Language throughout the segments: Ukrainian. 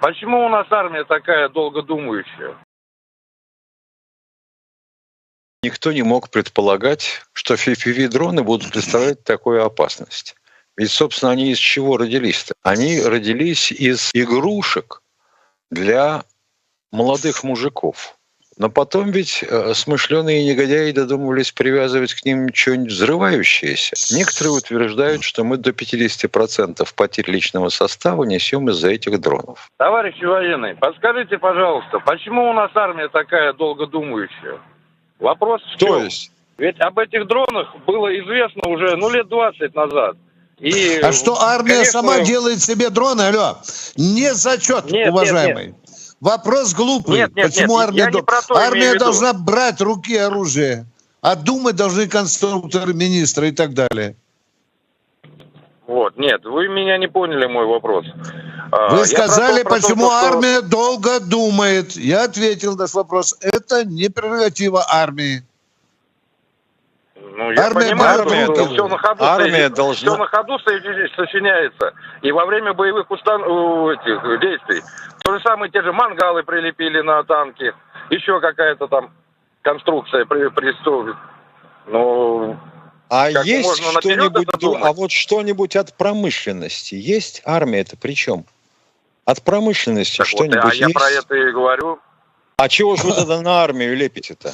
Почему у нас армия такая долгодумающая? Никто не мог предполагать, что FPV-дроны будут представлять такую опасность. Ведь, собственно, они из чего родились-то? Они родились из игрушек для молодых мужиков. Но потом ведь э, смышленые негодяи додумывались привязывать к ним что-нибудь взрывающееся. Некоторые утверждают, что мы до 50% потерь личного состава несем из-за этих дронов. Товарищи военные, подскажите, пожалуйста, почему у нас армия такая долгодумающая? Вопрос в чем? То есть Ведь об этих дронах было известно уже, ну, лет 20 назад. И, А что армия конечно, сама делает себе дроны? Алло, не зачет, Нет, нет, уважаемый. Вопрос глупый. Нет, нет, Почему нет, армия? до- то армия должна брать руки оружие, а думать должны конструкторы, министры и так далее. Вот, нет, вы меня не поняли мой вопрос. А, Вы я сказали, то, то, почему что- армия долго думает. Я ответил на ваш вопрос. Это не прерогатива армии. Ну, я Армия понимаю, армия что все на ходу, армия соедин- должна- всё на ходу сочиняется. И во время боевых устан... этих действий. То же самое, те же мангалы прилепили на танки. Еще какая-то там конструкция при, пристроена. Ну, А Как есть что-нибудь, а вот что-нибудь от промышленности есть? Армия это при чем? От промышленности так вот, что-нибудь а я есть? про это и говорю. А чего же вы тогда на армию лепите-то?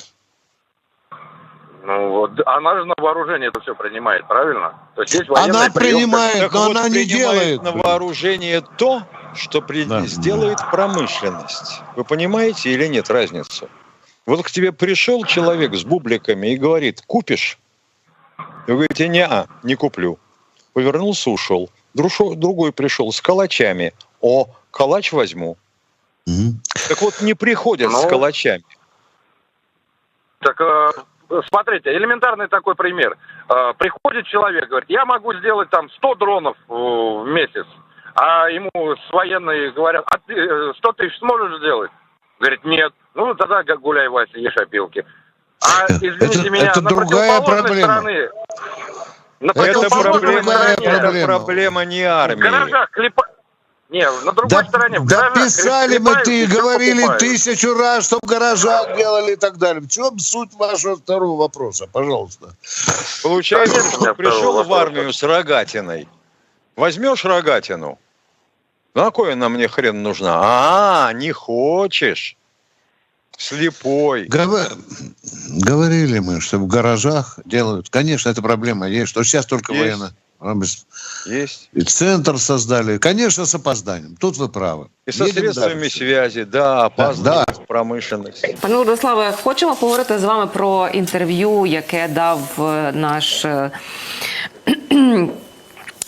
Ну, вот, она же на вооружение это все принимает, правильно? То есть есть военная Она приемка. принимает, Так но вот, она не делает. на вооружение то, что при- Да. сделает промышленность. Вы понимаете или нет разницу? Вот к тебе пришел человек с бубликами и говорит, купишь? Вы говорите, не, не куплю. Повернулся, ушел. Друшо- Другой пришел с калачами. О, калач возьму. Мгм. Так вот, не приходят с Ну. калачами. Так, э, смотрите, элементарный такой пример. Э, приходит человек, говорит, я могу сделать там 100 дронов э, в месяц. А ему с военной говорят, а ты э, 100 тысяч сможешь сделать? Говорит, нет. Ну, тогда гуляй, Вася, ешь опилки. А, извините Это- меня, это на другая противоположной проблема. стороне... На Это проблема, стороне... это проблема. не В армии. гаражах клепа... Не, на другой Да, стороне, в да гаражах писали мы, ты и говорили покупают. тысячу раз, что в гаражах делали и так далее. В чем суть вашего второго вопроса, пожалуйста? Получается, что пришел в армию с рогатиной. Возьмешь рогатину? На кой она мне хрен нужна? А, не хочешь. Слепой. Гова- Говорили мы, что в гаражах делают. Конечно, эта проблема есть, что сейчас только Есть. военно. Есть. И центр создали. Конечно, с опозданием. Тут вы правы. І со Едем средствами дальше. связи, да, опаздывает Да. промышленность. Пане Владиславе, хочемо поговорити з вами про інтерв'ю, яке дав е, наш е,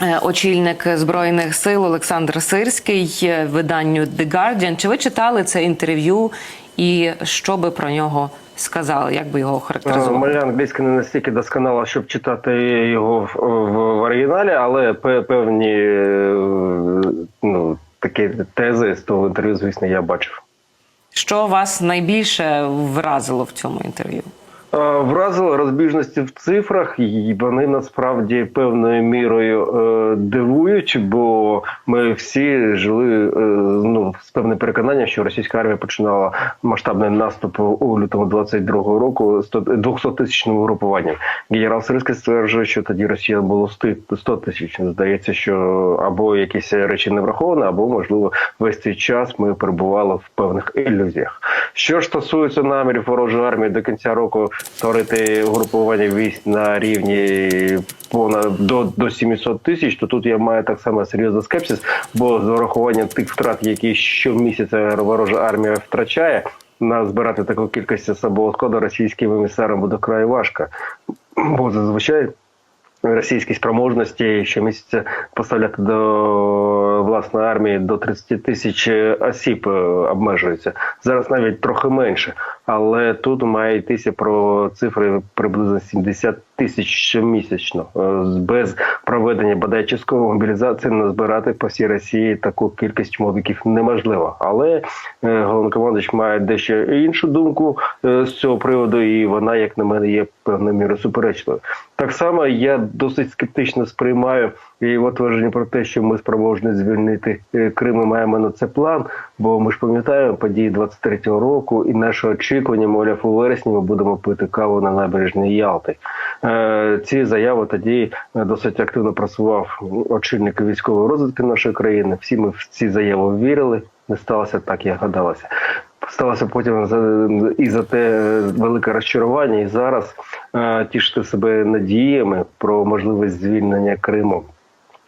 е, очільник збройних сил Олександр Сирський е, виданню The Guardian. Чи ви читали це інтерв'ю І що би про нього сказали? Як би його Е, охарактеризували? Моя англійська не настільки досконала, щоб читати його в, в, в оригіналі, але певні е, ну, такі тези з того інтерв'ю, звісно, я бачив. Що вас найбільше вразило в цьому інтерв'ю? Е, Вразило розбіжності в цифрах, і вони насправді певною мірою е, дивують, бо ми всі жили е, ну, з певним переконанням, що російська армія починала масштабний наступ у лютому 22-го року 200 тисячним угрупуванням. Генерал Сирський стверджує, що тоді Росія було 100 тисяч. Здається, що або якісь речі не враховані, або можливо весь цей час ми перебували в певних ілюзіях. Що ж стосується намірів ворожої армії до кінця року створити угрупування військ на рівні понад до, до 700 тисяч, то тут я маю так само серйозний скепсис, бо з урахуванням тих втрат, які щомісяця ворожа армія втрачає. На збирати таку кількість особового складу російським емісарам буде край важко, бо зазвичай російські спроможності щомісяця поставляти до власної армії до 30 тисяч осіб обмежується обмежуються. Зараз навіть трохи менше, але тут має йтися про цифри приблизно 70 тисяч щомісячно е, без проведення бодай часткової мобілізації назбирати по всій Росії таку кількість мобіків неможливо. Але е, головнокомандуючий має дещо іншу думку е, з цього приводу, і вона, як на мене, є певною мірою суперечливою. Так само я досить скептично сприймаю його твердження про те, що ми спроможні звільнити е, Крим і маємо на це план. Бо ми ж пам'ятаємо події 23-го року, і наше очікування, мовляв, у вересні ми будемо пити каву на набережній Ялти. Ці заяви тоді досить активно просував очільник військової розвитки нашої країни. Всі ми в ці заяви вірили. Не сталося так, як гадалося. Сталося потім за і за те велике розчарування, і зараз е, тішити себе надіями про можливість звільнення Криму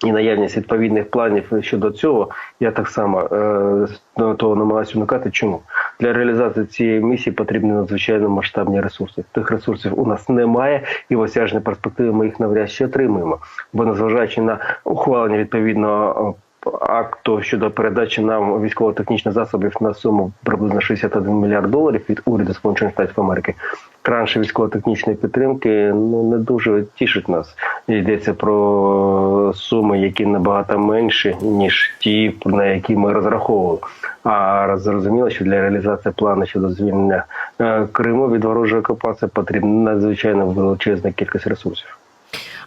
і наявність відповідних планів щодо цього, я так само е, того намагаюся уникати. Чому для реалізації цієї місії потрібні надзвичайно масштабні ресурси? Тих ресурсів у нас немає, і в осяжній перспективі ми їх навряд чи отримаємо. Бо незважаючи на ухвалення відповідного е, акту щодо передачі нам військово-технічних засобів на суму приблизно 61 мільярд доларів від уряду Сполучених Штатів Америки. Транші військово-технічної підтримки ну не дуже тішить нас. Йдеться про суми, які набагато менші ніж ті, на які ми розраховували. А зрозуміло, що для реалізації плану щодо звільнення е, Криму від ворожої окупації потрібна надзвичайно величезна кількість ресурсів.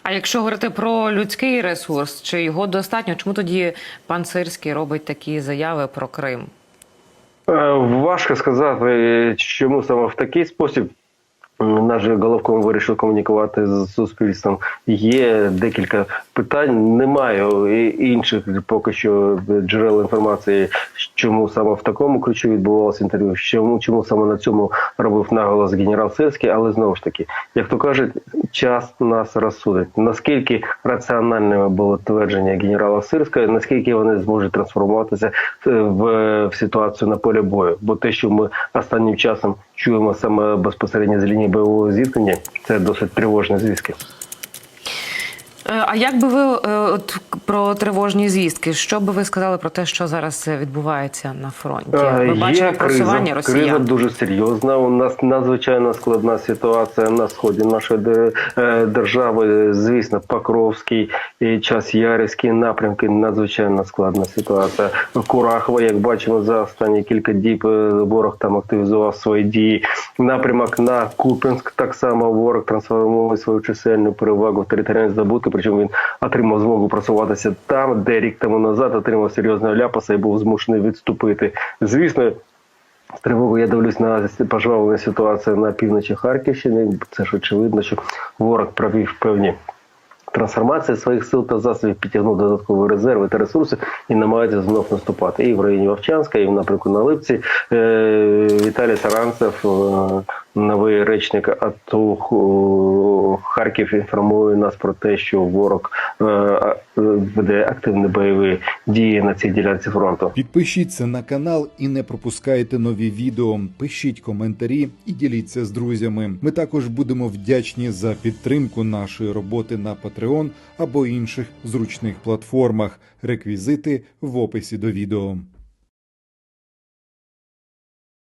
А якщо говорити про людський ресурс, чи його достатньо? Чому тоді пан Сирський робить такі заяви про Крим? Е, Важко сказати, чому саме в такий спосіб. Наш головком вирішив комунікувати з суспільством. Є декілька питань. Немає інших поки що джерел інформації, чому саме в такому ключі відбувалося інтерв'ю. Чому чому саме на цьому робив наголос генерал Сирський, але знову ж таки, як то кажуть, час нас розсудить. Наскільки раціональними було твердження генерала Сирського, наскільки вони зможуть трансформуватися в, в ситуацію на полі бою? Бо те, що ми останнім часом чуємо саме безпосередньо з лінії бойового зіткнення, це досить тривожні звістки. А як би ви от про тривожні звістки? Що би ви сказали про те, що зараз відбувається на фронті? Ви бачите просування криза, росіян? криза дуже серйозна. У нас надзвичайно складна ситуація на сході нашої держави. Звісно, Покровський і час Ярівський напрямки. Надзвичайно складна ситуація. Курахова, як бачимо, за останні кілька діб ворог там активізував свої дії. Напрямок на Купінськ так само ворог трансформує свою чисельну перевагу в територіальні здобутки. Причому він отримав змогу просуватися там, де рік тому назад отримав серйозного ляпаса і був змушений відступити. Звісно. З тривогою я дивлюсь на пожвавлену ситуацію на півночі Харківщини. Це ж очевидно, що ворог провів певні трансформації своїх сил та засобів, підтягнув додаткові резерви та ресурси і намагається знов наступати. І в районі Вовчанська, і напрямку на Липці. Віталій Саранцев, новий речник АТО Харків, інформує нас про те, що ворог веде активні бойові дії на цій ділянці фронту. Підпишіться на канал і не пропускайте нові відео. Пишіть коментарі і діліться з друзями. Ми також будемо вдячні за підтримку нашої роботи на Patreon або інших зручних платформах. Реквізити в описі до відео.